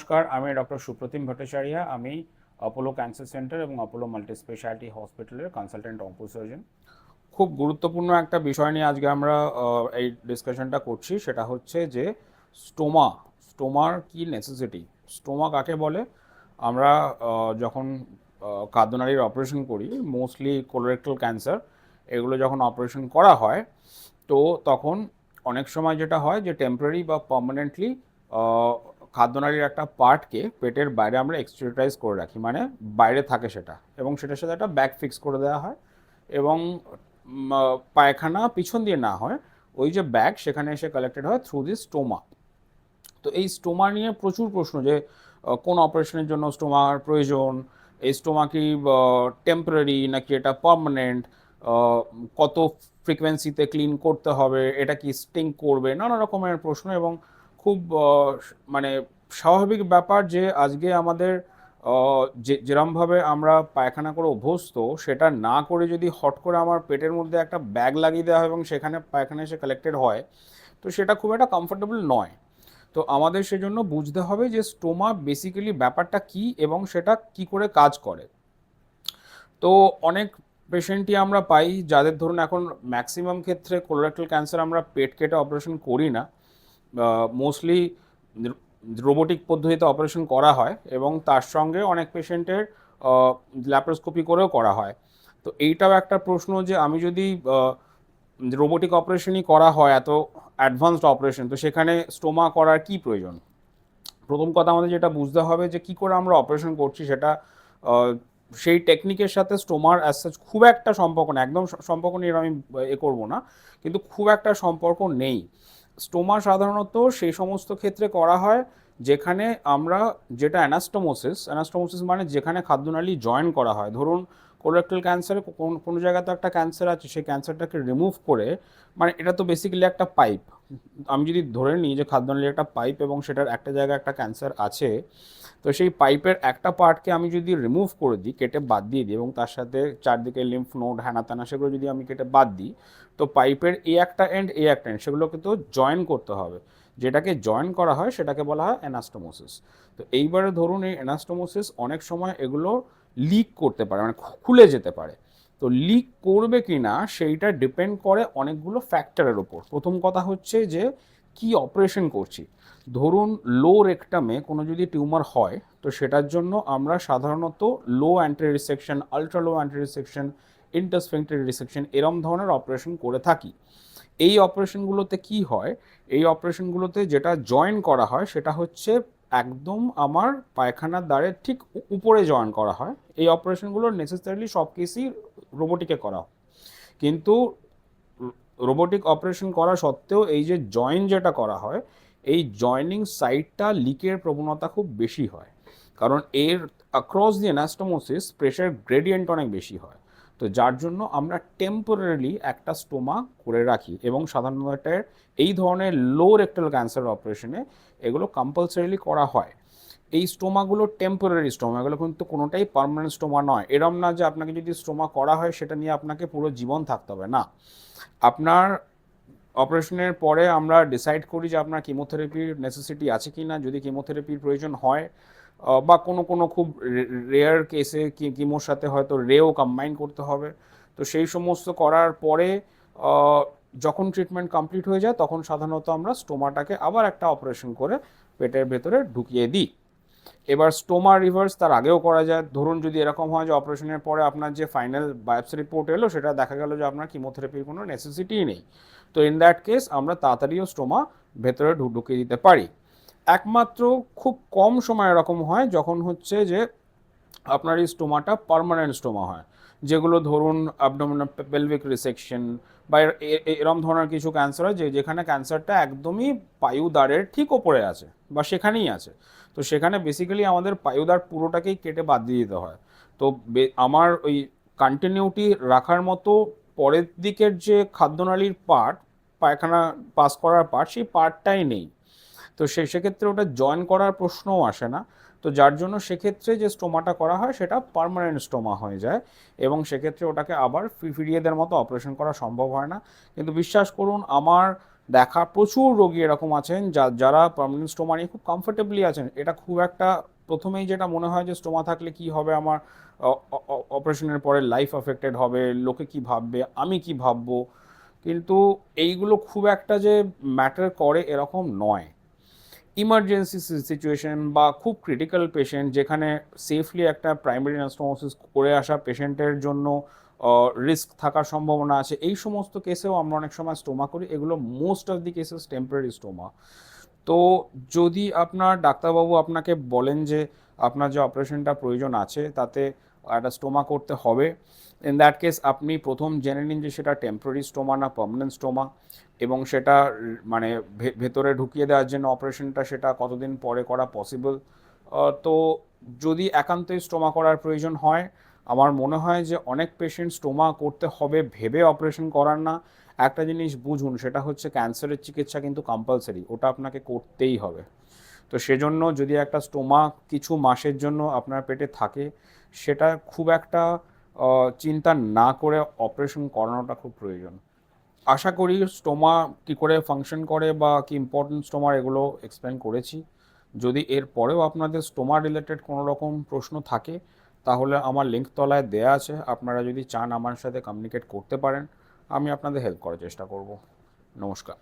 নমস্কার, আমি ডক্টর সুপ্রতিম ভট্টাচার্য, আমি অপোলো ক্যান্সার সেন্টার এবং অপোলো মাল্টি স্পেশালিটি হসপিটালের কনসালটেন্ট অঙ্কোসার্জন খুব গুরুত্বপূর্ণ একটা বিষয় নিয়ে আজকে আমরা এই ডিসকাশনটা করছি, সেটা হচ্ছে যে স্টোমা, স্টোমার কি নেসেসিটি স্টোমা কাকে বলে? আমরা যখন খাদ্যনালীর অপারেশন করি মোস্টলি কোলোরেক্টাল ক্যান্সার এগুলো যখন অপারেশন করা হয়, তো তখন অনেক সময় যেটা হয় যে টেম্পোরারি বা পার্মানেন্টলি খাদ্যনালীর একটা পার্টকে পেটের বাইরে আমরা এক্সটেরিটাইজ করে রাখি মানে বাইরে থাকে সেটা, এবং সেটার সাথে একটা ব্যাগ ফিক্স করে দেওয়া হয়, এবং পায়খানা পিছন দিয়ে না হয়, ওই যে ব্যাগ সেখানে এসে কালেক্টেড হয় থ্রু দি স্টোমা তো এই স্টোমা নিয়ে প্রচুর প্রশ্ন যে কোন অপারেশনের জন্য স্টোমার প্রয়োজন, এই স্টোমা কি টেম্পোরারি নাকি এটা পার্মানেন্ট কত ফ্রিকোয়েন্সিতে ক্লিন করতে হবে, এটা কি স্টিং করবে, নানা রকমের প্রশ্ন, এবং খুব মানে স্বাভাবিক ব্যাপার যে আজকে আমাদের যে, যেরমভাবে আমরা পায়খানা করে অভ্যস্ত, সেটা না করে যদি হট করে আমার পেটের মধ্যে একটা ব্যাগ লাগিয়ে দেওয়া হয় এবং সেখানে পায়খানা এসে কালেক্টেড হয়, তো সেটা খুব একটা কমফোর্টেবল নয়। তো আমাদের সেজন্য বুঝতে হবে যে স্টোমা বেসিক্যালি ব্যাপারটা কি এবং সেটা কি করে কাজ করে। তো অনেক পেশেন্টই আমরা পাই যাদের ধরুন এখন ম্যাক্সিমাম ক্ষেত্রে কোলোরেক্টাল ক্যান্সার আমরা পেট কেটে অপারেশন করি না মোস্টলি রোবোটিক পদ্ধতিতে অপারেশন করা হয় এবং তার সঙ্গে অনেক পেশেন্টের ল্যাপ্রোস্কোপি করেও করা হয়। তো এইটাও একটা প্রশ্ন যে আমি যদি রোবোটিক অপারেশনই করা হয়, এত অ্যাডভান্সড অপারেশন তো সেখানে স্টোমা করার কি প্রয়োজন? প্রথম কথা আমাদের যেটা বুঝতে হবে যে কি করে আমরা অপারেশন করছি সেটা সেই টেকনিকের সাথে স্টোমার অ্যাজ সাচ খুব একটা সম্পর্ক না একদম সম্পর্ক নিয়ে আমি এ করব না, কিন্তু খুব একটা সম্পর্ক নেই। স্টোমা সাধারণত সেই সমস্ত ক্ষেত্রে করা হয় যেখানে আমরা যেটা অ্যানাস্টোমোসিস অ্যানাস্টোমোসিস মানে যেখানে খাদ্যনালী জয়েন করা হয়। ধরুন কোলোরেক্টাল ক্যান্সারে কোন, কোনো জায়গাতে একটা ক্যান্সার আছে, সেই ক্যান্সারটাকে রিমুভ করে মানে এটা তো বেসিক্যালি একটা পাইপ আমি যদি ধরে নিই যে খাদ্যনালী একটা পাইপ এবং সেটার একটা জায়গায় একটা ক্যান্সার আছে, তো সেই পাইপের একটা পার্টকে আমি যদি রিমুভ করে দিই, কেটে বাদ দিয়ে দিই এবং তার সাথে চারদিকে লিম্ফ নোড হ্যানা ত্যানা সেগুলো যদি আমি কেটে বাদ দিই, তো পাইপের এই একটা এন্ড এই একটা এন্ড সেগুলোকে তো জয়েন করতে হবে। যেটাকে জয়েন করা হয় সেটাকে বলা হয় অ্যানাস্টোমোসিস তো এইবারে ধরুন এই অ্যানাস্টোমোসিস অনেক সময় এগুলো লিক করতে পারে মানে খুলে যেতে পারে। তো লিক করবে কি না সেইটা ডিপেন্ড করে অনেকগুলো ফ্যাক্টরের ওপর প্রথম কথা হচ্ছে যে, কি অপারেশন করছি? ধরুন লো রেকটামে কোনো যদি টিউমার হয়, তো সেটার জন্য আমরা সাধারণত low anti resection ultra low anti resection intersphincteric resection এরম ধরনের অপারেশন করে থাকি। এই অপারেশনগুলোতে কি হয়? এই অপারেশনগুলোতে যেটা জয়েন করা হয় সেটা হচ্ছে একদম আমার পায়খানার দ্বারের ঠিক উপরে জয়েন করা হয়। এই অপারেশনগুলো নেসেসারিলি সব কেসই রোবোটিকে করা হয়। কিন্তু রোবোটিক অপারেশন করা সত্ত্বেও এই যে জয়েন যেটা করা হয়, এই জয়নিং সাইডটা লিকের প্রবণতা খুব বেশি হয়। কারণ এর across the anastomosis pressure gradient অনেক বেশি হয়। তো যার জন্য আমরা টেম্পোরারিলি একটা স্টোমা করে রাখি এবং সাধারণত এই ধরনের লো রেক্টাল ক্যান্সার অপারেশনে এগুলো কম্পালসারিলি করা হয়। এই স্টোমাগুলো টেম্পোরারি স্টোমা এগুলো কিন্তু কোনোটাই পার্মানেন্ট স্টোমা নয়। এরম না যে আপনাকে যদি স্টোমা করা হয়, সেটা নিয়ে আপনাকে পুরো জীবন থাকতে হবে, না। আপনার অপারেশনের পরে আমরা ডিসাইড করি যে আপনার কিমোথেরাপির নেসেসিটি আছে কি না যদি কিমোথেরাপির প্রয়োজন হয় বা কোনো কোনো খুব রেয়ার কেসে কিমোর সাথে হয়তো রেও কম্বাইন করতে হবে। তো সেই সমস্ত করার পরে যখন ট্রিটমেন্ট কমপ্লিট হয়ে যায়, তখন সাধারণত আমরা স্টোমাটাকে আবার একটা অপারেশন করে পেটের ভেতরে ঢুকিয়ে দিই। এবার স্টোমা রিভার্স তার আগেও করা যায়। ধরুন যদি এরকম হয় যে অপারেশনের পরে আপনার যে ফাইনাল বায়োপসি রিপোর্ট এলো, সেটা দেখা গেল যে আপনার কিমোথেরাপির কোনো নেসেসিটিই নেই। তো ইন দ্যাট কেস আমরা তাড়াতাড়িও স্টোমা ভেতরে ঢুকিয়ে দিতে পারি। একমাত্র খুব কম সময় এরকম হয় যখন হচ্ছে যে আপনার এই স্টোমাটা পারমানেন্ট স্টোমা হয়। যেগুলো ধরুন অ্যাবডোমিনাল পেলভিক রিসেকশন বা এরম ধরনের কিছু ক্যান্সার হয় যে, যেখানে ক্যান্সারটা একদমই পায়ুদ্বারের ঠিক ওপরে আছে বা সেখানেই আছে। তো সেখানে বেসিক্যালি আমাদের পায়ুদার পুরোটাকেই কেটে বাদ দিয়ে দিতে হয়। তো আমার ওই কন্টিনিউটি রাখার মতো পরের দিকের যে খাদ্যনালীর পার্ট পায়খানা পাস করার পার্ট সেই পার্টটাই নেই। তো সে সেক্ষেত্রে ওটা জয়েন করার প্রশ্নও আসে না। তো যার জন্য সেক্ষেত্রে যে স্টোমাটা করা হয় সেটা পার্মানেন্ট স্টোমা হয়ে যায় এবং সেক্ষেত্রে ওটাকে আবার ফিরিয়ে দেওয়ার মতো অপারেশন করা সম্ভব হয় না। কিন্তু বিশ্বাস করুন, আমার দেখা প্রচুর রোগী এরকম আছেন যা যারা পার্মানেন্ট স্টোমা নিয়ে খুব কমফোর্টেবলি আছেন। এটা খুব একটা প্রথমেই যেটা মনে হয় যে স্টোমা থাকলে কি হবে, আমার অপারেশনের পরে লাইফ অ্যাফেক্টেড হবে, লোকে কি ভাববে, আমি কি ভাববো? কিন্তু এইগুলো খুব একটা যে ম্যাটার করে এরকম নয়। ইমার্জেন্সি সিচুয়েশন বা খুব ক্রিটিক্যাল পেশেন্ট যেখানে সেফলি একটা প্রাইমারি অ্যানাস্টোমোসিস করে আসা পেশেন্টের জন্য রিস্ক থাকার সম্ভাবনা আছে। এই সমস্ত কেসেও আমরা অনেক সময় স্টোমা করি। এগুলো most of the cases temporary stoma তো যদি আপনার ডাক্তারবাবু আপনাকে বলেন যে আপনার যে অপারেশনটা প্রয়োজন আছে, তাতে একটা স্টোমা করতে হবে। ইন দ্যাট কেস আপনি প্রথম জেনে নিন যে সেটা টেম্পোরারি স্টোমা না পার্মানেন্ট স্টোমা এবং সেটা মানে ভেতরে ঢুকিয়ে দেওয়ার জন্য অপারেশনটা সেটা কতদিন পরে করা পসিবল তো যদি একান্তই স্টোমা করার প্রয়োজন হয়, আমার মনে হয় যে অনেক পেশেন্ট স্টোমা করতে হবে, ভেবে অপারেশন করার না। একটা জিনিস বুঝুন, সেটা হচ্ছে ক্যান্সারের চিকিৎসা কিন্তু কম্পালসারি ওটা আপনাকে করতেই হবে। তো সেজন্য যদি একটা স্টোমা কিছু মাসের জন্য আপনার পেটে থাকে সেটা খুব একটা চিন্তা না করে অপারেশন করানোটা খুব প্রয়োজন। আশা করি স্টোমা কি করে ফাংশন করে বা কি ইম্পর্টেন্ট স্টোমার এগুলো এক্সপ্লেন করেছি। যদি এর পরেও আপনাদের স্টোমা রিলেটেড কোনো রকম প্রশ্ন থাকে, তাহলে আমার লিঙ্ক তলায় দেয়া আছে। আপনারা যদি চান আমার সাথে কমিউনিকেট করতে পারেন, আমি আপনাদের হেল্প করার চেষ্টা করব। নমস্কার।